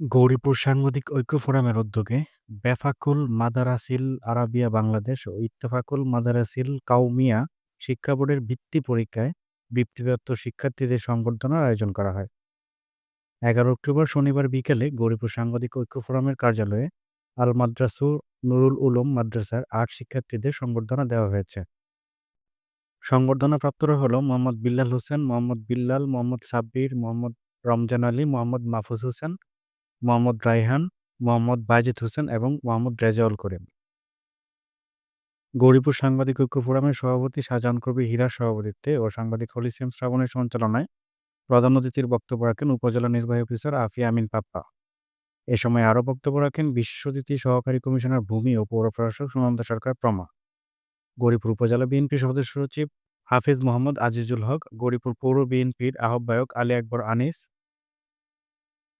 গৌরীপুর সাংবাদিক ঐক্য ফোরামের উদ্যোগে বেফাকুল মাদারাসিল আরাবিয়া বাংলাদেশ ও ইত্তেফাকুল মাদারাসিল কাউমিয়া শিক্ষা বোর্ডের ভিত্তি পরীক্ষায় বৃত্তিপ্রাপ্ত শিক্ষার্থীদের সংবর্ধনার আয়োজন করা হয়। এগারো অক্টোবর শনিবার বিকেলে গৌরীপুর সাংবাদিক ঐক্য ফোরামের কার্যালয়ে আল মাদ্রাসু নুরুল উলুম মাদ্রাসার আট শিক্ষার্থীদের সংবর্ধনা দেওয়া হয়েছে। সংবর্ধনা প্রাপ্তরা হল মোহাম্মদ বিল্লাল হোসেন, মোহাম্মদ বিল্লাল, মোহাম্মদ সাব্বির, মোহাম্মদ রমজান আলী, মোহাম্মদ মাহফুজ হোসেন, মোহাম্মদ রায়হান, মোহাম্মদ বাজিদ হোসেন এবং মোহাম্মদ রেজাউল করিম। গৌরীপুর সাংবাদিক ঐক্য ফোরামের সভাপতি শাহজাহান কবির হীরার সভাপতিত্বে ও সাংবাদিক হলিসিম শ্রাবণের সঞ্চালনায় প্রধান অতিথির বক্তব্য রাখেন উপজেলা নির্বাহী অফিসার আফিয়া আমিন পাপ্পা। এ সময় আরও বক্তব্য রাখেন বিশেষ অতিথি সহকারী কমিশনার ভূমি ও পৌর প্রশাসক সুনন্দা সরকার প্রমা। গৌরীপুর উপজেলা বিএনপি সদস্য সচিব হাফিজ মোহাম্মদ, আজিজুল হক, গৌরীপুর পৌর বিএনপির আহ্বায়ক Ali Akbar Anis.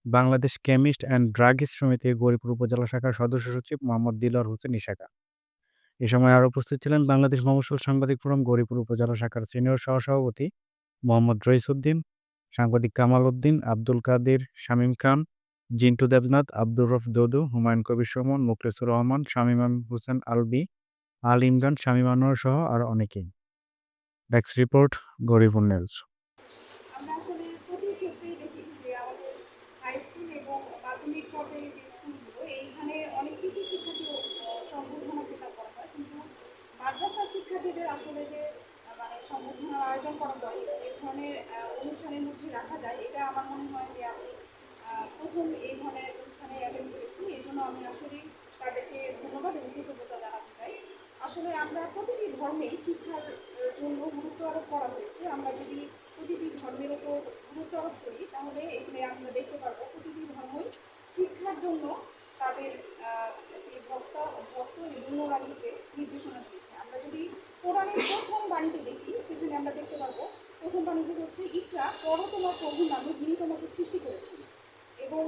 Bangladesh chemist and druggist সমিতির গৌরীপুর উপজেলা শাখার সদস্য সচিব মোহাম্মদ দিলর হোসেন ইশাকা। এ সময় আরও উপস্থিত ছিলেন বাংলাদেশ মফস্বল সাংবাদিক ফোরাম গৌরীপুর উপজেলা শাখার সিনিয়র সহসভাপতি মোহাম্মদ রইসুদ্দিন, সাংবাদিক কামাল উদ্দিন, আব্দুল কাদের, শামীম খান, জিন্টু দেবনাথ, আব্দুর রফ দদু, হুমায়ুন কবির সুমন, মুখলেসুর রহমান, শামীম হোসেন আলবি, আল ইমরান, শামীম আনোয়ার সহ আরও অনেকেই। ডেস্ক রিপোর্ট গৌরীপুর নিউজ শিক্ষার্থীদের আসলে যে মানে সংবর্ধনার আয়োজন করা এই ধরনের অনুষ্ঠানের মধ্যে রাখা যায়, এটা আমার মনে হয় যে আমি প্রথম এই ধরনের করেছি। এই জন্য আমি তাদেরকে ধন্যবাদ জানাতে চাই। আসলে আমরা প্রতিটি ধর্মেই শিক্ষার জন্য গুরুত্ব আরোপ করা হয়েছে। আমরা যদি প্রতিটি ধর্মের ওপর গুরুত্ব আরোপ করি, তাহলে এখানে আমরা দেখতে পারব প্রতিটি ধর্মই শিক্ষার জন্য তাদের যে বক্তা ভক্ত এবং অনুরাগীকে নির্দেশনা দিয়েছে। আমরা যদি কোরআনের প্রথম বাণীতে দেখি, সেখানে আমরা দেখতে পারব প্রথম বাণীটি হচ্ছে, ইকরা পড়ো তোমার প্রভু নামে যিনি তোমাকে সৃষ্টি করেছেন। এবং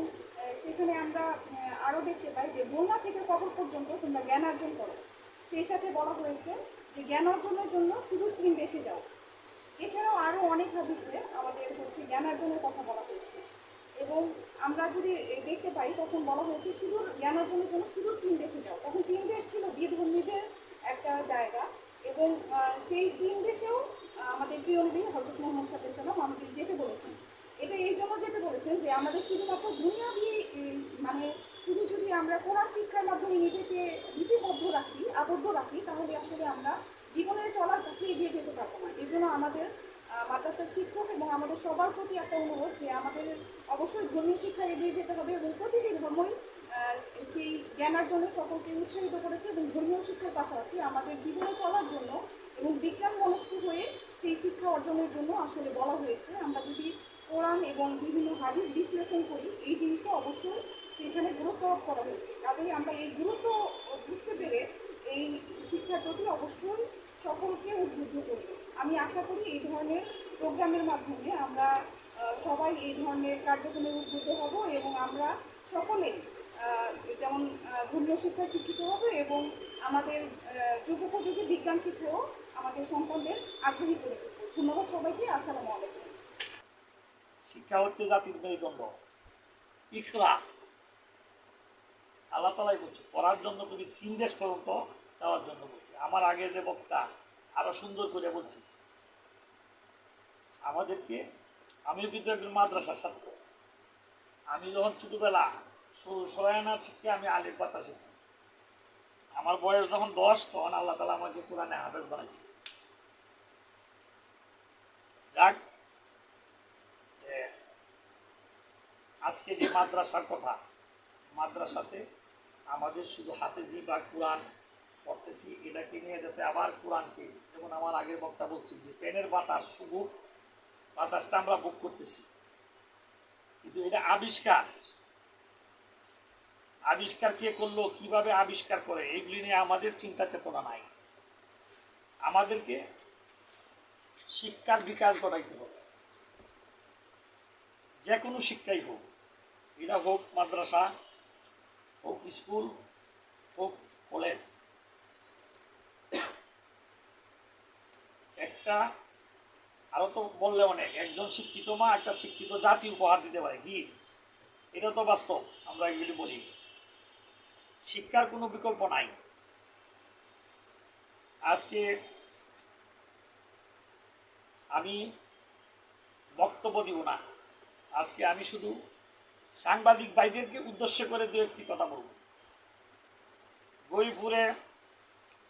সেখানে আমরা আরও দেখতে পাই যে বন্যা থেকে কবর পর্যন্ত তোমরা জ্ঞান অর্জন করো। সেই সাথে বলা হয়েছে যে জ্ঞান অর্জনের জন্য শুধু চীন দেশে যাও। এছাড়াও আরও অনেক হাদিসে আমাদের হচ্ছে জ্ঞান অর্জনের কথা বলা হয়েছে। এবং আমরা যদি দেখতে পাই, তখন বলা হয়েছে শুধু জ্ঞান অর্জনের জন্য শুধু চীন দেশে যাও। তখন চীন দেশ ছিল বিধর্মীদের একটা জায়গা এবং সেই চীন দেশেও আমাদের প্রিয় নবী হজরত মোহাম্মদ সাল্লাম আমাদের যেতে বলেছেন। এটা এই জন্য যেতে বলেছেন যে আমাদের শুধুমাত্র দুনিয়াবি মানে শুধু যদি আমরা কোরআন শিক্ষার মাধ্যমে নিজেকে লিপিবদ্ধ রাখি, আবদ্ধ রাখি, তাহলে আসলে আমরা জীবনের চলার পথে এগিয়ে যেতে পারব না। এই জন্য আমাদের মাদ্রাসার শিক্ষক এবং আমাদের সবার প্রতি একটা অনুরোধ যে আমাদের অবশ্যই ধর্মীয় শিক্ষা এগিয়ে যেতে হবে এবং প্রতিটি ধর্মই সেই জ্ঞানার্জনে সকলকে উৎসাহিত করেছে এবং ধর্মীয় শিক্ষার পাশাপাশি আমাদের জীবনে চলার জন্য এবং বিজ্ঞান মনস্ক হয়ে সেই শিক্ষা অর্জনের জন্য আসলে বলা হয়েছে। আমরা যদি কোরআন এবং বিভিন্ন হাদিস বিশ্লেষণ করি, এই জিনিসটা অবশ্যই সেখানে গুরুত্ব আরোপ করা হয়েছে। কাজেই আমরা এই গুরুত্ব বুঝতে পেরে এই শিক্ষার প্রতি অবশ্যই সকলকে উদ্বুদ্ধ করি। আমি আশা করি এই ধরনের প্রোগ্রামের মাধ্যমে আমরা সবাই এই ধরনের কার্যক্রমে উদ্বুদ্ধ হব এবং আমরা সকলেই যেমন ধর্মীয় শিক্ষায় শিক্ষিত হবে এবং আমাদের যুগোপযোগী বিজ্ঞান শিক্ষাও আমাদের সন্তানদের আগ্রহী করে ধন্যবাদ সবাইকে, আসসালামু আলাইকুম। শিক্ষা হচ্ছে জাতির মেরুদণ্ড। ইকরা আল্লাহ তালাই বলছে, পড়ার জন্য তুমি সিনদেশ পর্যন্ত দেওয়ার জন্য বলছে। আমার আগে যে বক্তা আরও সুন্দর করে বলছে, আমাদেরকে, আমিও কিন্তু একজন মাদ্রাসার ছাত্র। আমি যখন ছোটবেলা সরায়না শিখে আমি আলির পাতা শিখছি। আমার বয়স যখন দশ, তখন আল্লাহ তালা আমাকে কোরআনে হাফেজ বানাইছে। যাক আজকে যে মাদ্রাসার কথা, মাদ্রাসাতে আমাদের শুধু হাফেজি বা কোরআন পড়তেছি, এটাকে নিয়ে যাতে আবার কোরআনকে, যেমন আমার আগের বক্তা বলছি যে, পেনের বাতাস শুভ বাতাসটা আমরা বুক করতেছি। কিন্তু এটা আবিষ্কার। আবিষ্কার কে করল, কীভাবে আবিষ্কার করে, এগুলি নিয়ে আমাদের চিন্তা চেতনা নাই। আমাদেরকে শিক্ষার বিকাশ ঘটাইতে হবে। যে কোনো শিক্ষাই হোক, এটা হোক মাদ্রাসা হোক স্কুল হোক কলেজ একটা আরও তো বললে অনেক, একজন শিক্ষিত মা, একটা শিক্ষিত জাতি উপহার দিতে পারে, কি? এটা তো বাস্তব, আমরা এগুলি বলি। শিক্ষার কোনো বিকল্প নাই। আজকে আমি বক্তব্য দিব না। আজকে আমি শুধু সাংবাদিক ভাইদেরকে উদ্দেশ্য করে দু একটি কথা বলব। গরিপুরে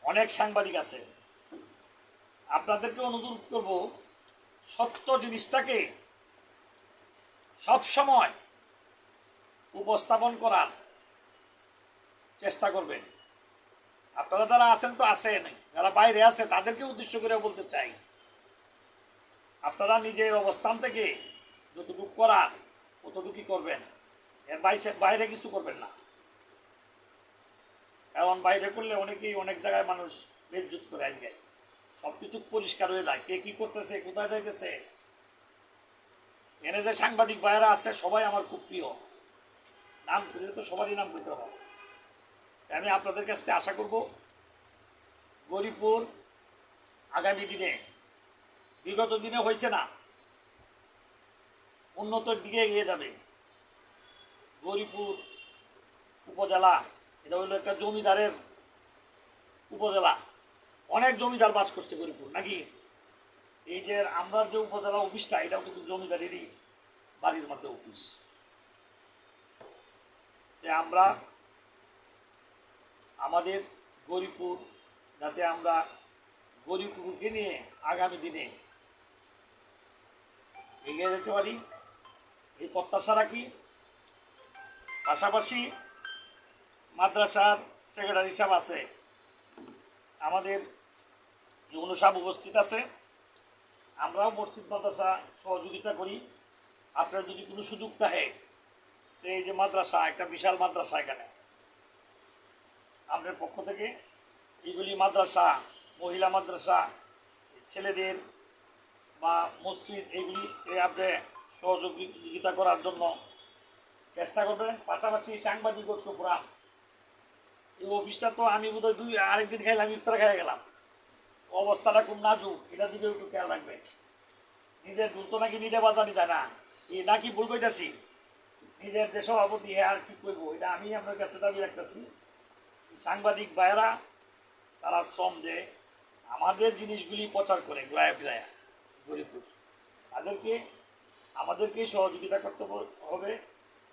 অনেক সাংবাদিক আছে। আপনাদেরকে অনুরোধ করব, সত্য জিনিসটাকে সব সময় উপস্থাপন করার চেষ্টা করবেন। আপনারা যারা আছেন তো আছেন, যারা বাইরে আছে তাদেরকে উদ্দেশ্য করে বলতে চাই। আপনারা নিজের অবস্থান থেকে যতটুকু করার ততটুকুই করবেন? এর বাইরে বাইরে কিছু করবেন না। কারণ বাইরে করলে অনেকেই অনেক জায়গায় মানুষ বেজ্জুত করে আজকে। সব কিছু পরিষ্কার হয়ে যায়। কে কি করতেছে, কোথায় যাইতেছে? এনে যে সাংবাদিক ভাইয়েরা আছে, সবাই আমার খুব প্রিয়। নাম করলে তো সবারই নাম করতে হবে আমি আপনাদের কাছ থেকে আশা করব গরিপুর আগামী দিনে, বিগত দিনে হয়েছে না। উন্নতর দিকে এগিয়ে যাবে। গরিপুর উপজেলা, এটা হলো একটা জমিদারের উপজেলা। অনেক জমিদার বাস করছে গরিপুর, নাকি? এই যে আমরা যে উপজেলা অফিসটা, এটাও কিন্তু জমিদারেরই বাড়ির মধ্যে অফিস। যে আমরা আমাদের গরিপুর, যাতে আমরা গরিপুরকে নিয়ে আগামী দিনে এগিয়ে যেতে পারি। এই প্রত্যাশা রাখি। পাশাপাশি মাদ্রাসার সেক্রেটারি সাহেব আছে। আমাদের ইউনু সাহেব উপস্থিত আছে। আমরাও মসজিদ মাদ্রাসা সহযোগিতা করি। আপনার যদি কোনো সুযোগ থাকে এই যে মাদ্রাসা, একটা বিশাল মাদ্রাসা এখানে। আপনার পক্ষ থেকে এইগুলি মাদ্রাসা, মহিলা মাদ্রাসা, ছেলেদের বা মসজিদ এগুলি আপনি সহযোগিতা করার জন্য চেষ্টা করবেন পাশাপাশি সাংবাদিক ফোরাম এই অফিসটা তো আমি বোধহয় দুই আরেকদিন খাইলাম, ইফতার খাই গেলাম। অবস্থাটা খুব নাজুক, এটার দিকে একটু খেয়াল রাখবেন নিজের দুল নাকি নিটে বাজানি যায় না। এই নাকি ভুল কইতাছি। নিজের যে সভাপতি আর কি করব এটা আমি আপনার কাছে দাবি রাখতেছি। সাংবাদিক ভাইয়েরা, তারা শ্রম দেয়। আমাদের জিনিসগুলি প্রচার করে গ্রায়া ফিরায়া। গরিবপুর তাদেরকে আমাদেরকেই সহযোগিতা করতে হবে।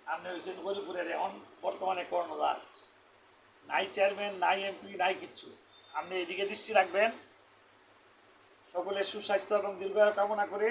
আপনি হয়েছেন গরিপুরের এখন বর্তমানে কর্ণধার। নাই চেয়ারম্যান, নাই এমপি, নাই কিচ্ছু। আপনি এদিকে দৃষ্টি রাখবেন। সকলের সুস্বাস্থ্য এবং দীর্ঘায়ু কামনা করে